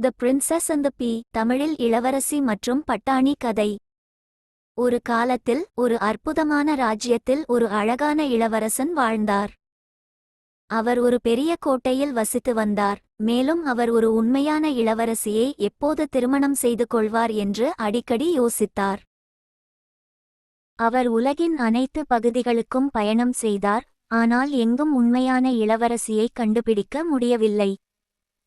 The princess and the pea தமிழில் இளவரசி மற்றும் பட்டாணி கதை. ஒரு காலத்தில் ஒரு அற்புதமான ராஜ்யத்தில் ஒரு அழகான இளவரசன் வாழ்ந்தார். அவர் ஒரு பெரிய கோட்டையில் வசித்து வந்தார். மேலும் அவர் ஒரு உண்மையான இளவரசியை எப்போது திருமணம் செய்து கொள்வார் என்று அடிக்கடி யோசித்தார். அவர் உலகின் அனைத்து பகுதிகளுக்கும் பயணம் செய்தார். ஆனால் எங்கும் உண்மையான இளவரசியை கண்டுபிடிக்க முடியவில்லை.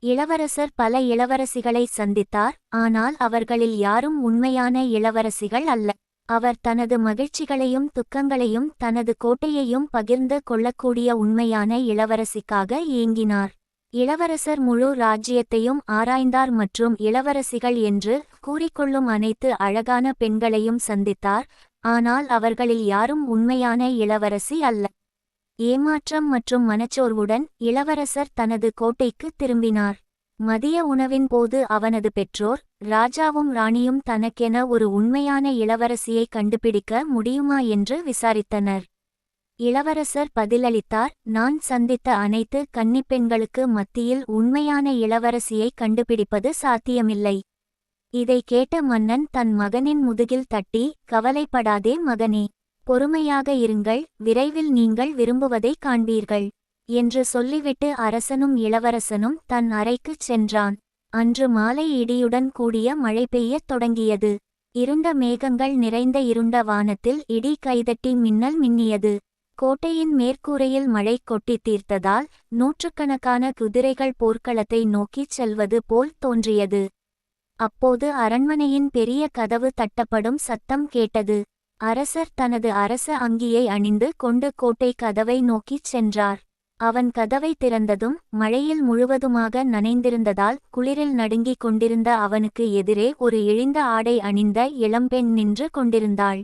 இளவரசர் பல இளவரசிகளை சந்தித்தார் ஆனால் அவர்களில் யாரும் உண்மையான இளவரசிகள் அல்ல. அவர் தனது மகிழ்ச்சிகளையும் துக்கங்களையும் தனது கோட்டையையும் பகிர்ந்து கொள்ளக்கூடிய உண்மையான இளவரசிக்காக ஏங்கினார். இளவரசர் முழு ராஜ்யத்தையும் ஆராய்ந்தார் மற்றும் இளவரசிகள் என்று கூறிக்கொள்ளும் அனைத்து அழகான பெண்களையும் சந்தித்தார் ஆனால் அவர்களில் யாரும் உண்மையான இளவரசி அல்ல. ஏமாற்றம் மற்றும் மனச்சோர்வுடன் இளவரசர் தனது கோட்டைக்கு திரும்பினார். மதிய உணவின் போது அவனது பெற்றோர் ராஜாவும் ராணியும் தனக்கென ஒரு உண்மையான இளவரசியை கண்டுபிடிக்க முடியுமா என்று விசாரித்தனர். இளவரசர் பதிலளித்தார் நான் சந்தித்த அனைத்து கன்னிப்பெண்களுக்கு மத்தியில் உண்மையான இளவரசியை கண்டுபிடிப்பது சாத்தியமில்லை. இதை கேட்ட மன்னன் தன் மகனின் முதுகில் தட்டி கவலைப்படாதே மகனே பொறுமையாக இருங்கள் விரைவில் நீங்கள் விரும்புவதைக் காண்பீர்கள் என்று சொல்லிவிட்டு அரசனும் இளவரசனும் தன் அறைக்குச் சென்றான். அன்று மாலை இடியுடன் கூடிய மழை பெய்யத் தொடங்கியது. இருண்ட மேகங்கள் நிறைந்த இருண்ட வானத்தில் இடி கைதட்டி மின்னல் மின்னியது. கோட்டையின் மேற்கூரையில் மழை கொட்டி தீர்த்ததால் நூற்றுக்கணக்கான குதிரைகள் போர்க்களத்தை நோக்கிச் செல்வது போல் தோன்றியது. அப்போது அரண்மனையின் பெரிய கதவு தட்டப்படும் சத்தம் கேட்டது. அரசர் தனது அரச அங்கியை அணிந்து கொண்டு கோட்டை கதவை நோக்கிச் சென்றார். அவன் கதவை திறந்ததும் மழையில் முழுவதுமாக நனைந்திருந்ததால் குளிரில் நடுங்கிக் கொண்டிருந்த அவனுக்கு எதிரே ஒரு இழிந்த ஆடை அணிந்த இளம்பெண் நின்று கொண்டிருந்தாள்.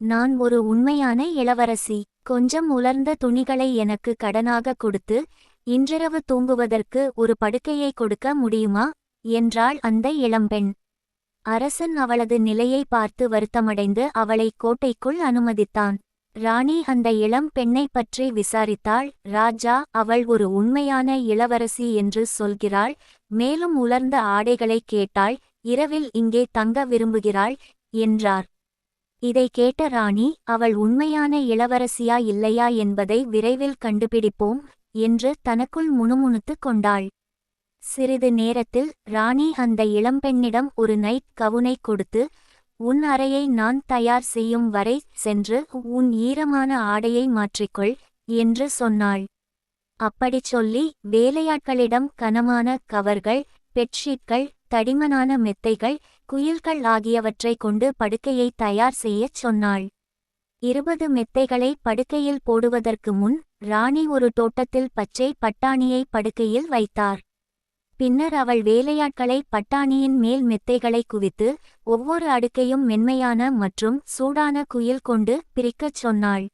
நான் ஒரு உண்மையான இளவரசி. கொஞ்சம் உலர்ந்த துணிகளை எனக்கு கடனாக கொடுத்து இன்றிரவு தூங்குவதற்கு ஒரு படுக்கையை கொடுக்க முடியுமா? என்றாள் அந்த இளம்பெண் அரசன் அவளது நிலையை பார்த்து வருத்தமடைந்து அவளை கோட்டைக்குள் அனுமதித்தான். ராணி அந்த இளம் பெண்ணை பற்றி விசாரித்தாள். ராஜா அவள் ஒரு உண்மையான இளவரசி என்று சொல்கிறாள். மேலும் உலர்ந்த ஆடைகளை கேட்டாள். இரவில் இங்கே தங்க விரும்புகிறாள் என்றார். இதை கேட்ட ராணி அவள் உண்மையான இளவரசியா இல்லையா என்பதை விரைவில் கண்டுபிடிப்போம் என்று தனக்குள் முணுமுணுத்துக் கொண்டாள். சிறிது நேரத்தில் ராணி அந்த இளம்பெண்ணிடம் ஒரு நைட் கவுனை கொடுத்து உன் அறையை நான் தயார் செய்யும் வரை சென்று உன் ஈரமான ஆடையை மாற்றிக்கொள் என்று சொன்னாள். அப்படிச் சொல்லி வேலையாட்களிடம் கனமான கவர்கள் பெட்ஷீட்கள் தடிமனான மெத்தைகள் குயில்கள் ஆகியவற்றை கொண்டு படுக்கையை தயார் செய்யச் சொன்னாள். இருபது மெத்தைகளை படுக்கையில் போடுவதற்கு முன் ராணி ஒரு தோட்டத்தில் பச்சை பட்டாணியை படுக்கையில் வைத்தார். பின்னர் அவள் வேலையாட்களை பட்டாணியின் மேல் மெத்தைகளை குவித்து ஒவ்வொரு அடுக்கையும் மென்மையான மற்றும் சூடான குயில் கொண்டு பிரிக்கச் சொன்னாள்.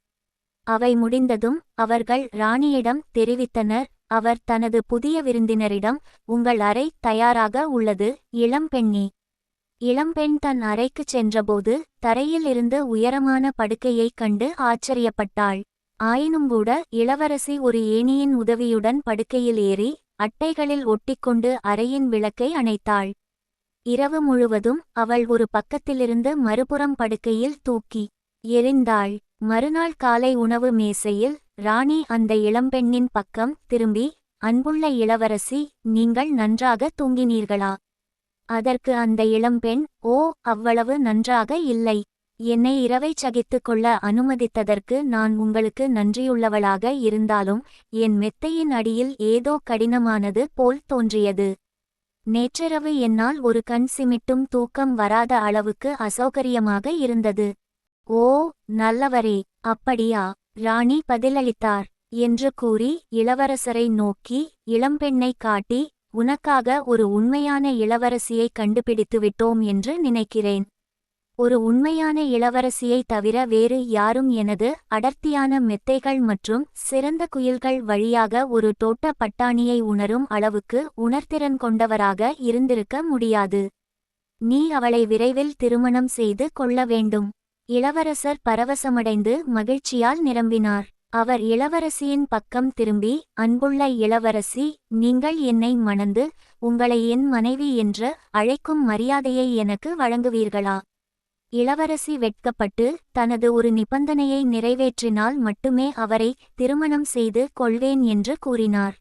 அவை முடிந்ததும் அவர்கள் ராணியிடம் தெரிவித்தனர் அவர் தனது புதிய விருந்தினரிடம் உங்கள் அறை தயாராக உள்ளது இளம்பெண்ணி இளம்பெண் தன் அறைக்குச் சென்றபோது தரையில் இருந்து உயரமான படுக்கையைக் கண்டு ஆச்சரியப்பட்டாள். ஆயினும்கூட இளவரசி ஒரு ஏணியின் உதவியுடன் படுக்கையில் ஏறி அட்டைகளில் ஒட்டிக்கொண்டு அறையின் விளக்கை அணைத்தாள். இரவு முழுவதும் அவள் ஒரு பக்கத்திலிருந்து மறுபுறம் படுக்கையில் தூக்கி எரிந்தாள். மறுநாள் காலை உணவு மேசையில் ராணி அந்த இளம்பெண்ணின் பக்கம் திரும்பி அன்புள்ள இளவரசி நீங்கள் நன்றாக தூங்கினீர்களா? அதற்கு அந்த இளம்பெண் ஓ அவ்வளவு நன்றாக இல்லை. என்னை இரவை சகித்துக் கொள்ள அனுமதித்ததற்கு நான் உங்களுக்கு நன்றியுள்ளவளாக இருந்தாலும் என் மெத்தையின் அடியில் ஏதோ கடினமானது போல் தோன்றியது. நேற்றிரவு என்னால் ஒரு கண் சிமிட்டும் தூக்கம் வராத அளவுக்கு அசௌகரியமாக இருந்தது. ஓ நல்லவரே அப்படியா ராணி பதிலளித்தார். என்று கூறி இளவரசரை நோக்கி இளம்பெண்ணை காட்டி உனக்காக ஒரு உண்மையான இளவரசியை கண்டுபிடித்து விட்டோம் என்று நினைக்கிறேன். ஒரு உண்மையான இளவரசியை தவிர வேறு யாரும் எனது அடர்த்தியான மெத்தைகள் மற்றும் சிறந்த குயில்கள் வழியாக ஒரு தோட்ட பட்டாணியை உணரும் அளவுக்கு உணர்திறன் கொண்டவராக இருந்திருக்க முடியாது. நீ அவளை விரைவில் திருமணம் செய்து கொள்ள வேண்டும். இளவரசர் பரவசமடைந்து மகிழ்ச்சியால் நிரம்பினார். அவர் இளவரசியின் பக்கம் திரும்பி அன்புள்ள இளவரசி நீங்கள் என்னை மணந்து உங்களை என் மனைவி என்று அழைக்கும் மரியாதையை எனக்கு வழங்குவீர்களா? இளவரசி வெட்கப்பட்டு தனது ஒரு நிபந்தனையை நிறைவேற்றினால் மட்டுமே அவரை திருமணம் செய்து கொள்வேன் என்று கூறினார்.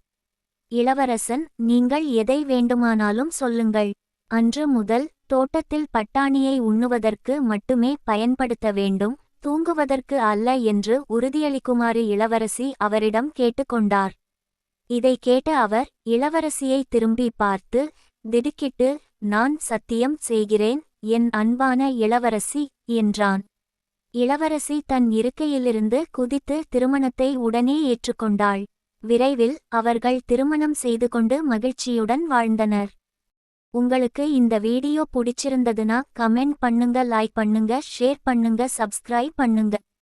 இளவரசன் நீங்கள் எதை வேண்டுமானாலும் சொல்லுங்கள். அன்று முதல் தோட்டத்தில் பட்டாணியை உண்ணுவதற்கு மட்டுமே பயன்படுத்த வேண்டும். தூங்குவதற்கு அல்ல என்று உறுதியளிக்குமாறு இளவரசி அவரிடம் கேட்டுக்கொண்டார். இதை கேட்ட அவர் இளவரசியை திரும்பி பார்த்து திடுக்கிட்டு நான் சத்தியம் செய்கிறேன். என் அன்பான இளவரசி என்றான். இளவரசி தன் இருக்கையிலிருந்து குதித்து திருமணத்தை உடனே ஏற்றுக்கொண்டாள். விரைவில் அவர்கள் திருமணம் செய்து கொண்டு மகிழ்ச்சியுடன் வாழ்ந்தனர். உங்களுக்கு இந்த வீடியோ பிடிச்சிருந்ததுன்னா கமெண்ட் பண்ணுங்க லைக் பண்ணுங்க ஷேர் பண்ணுங்க சப்ஸ்கிரைப் பண்ணுங்க.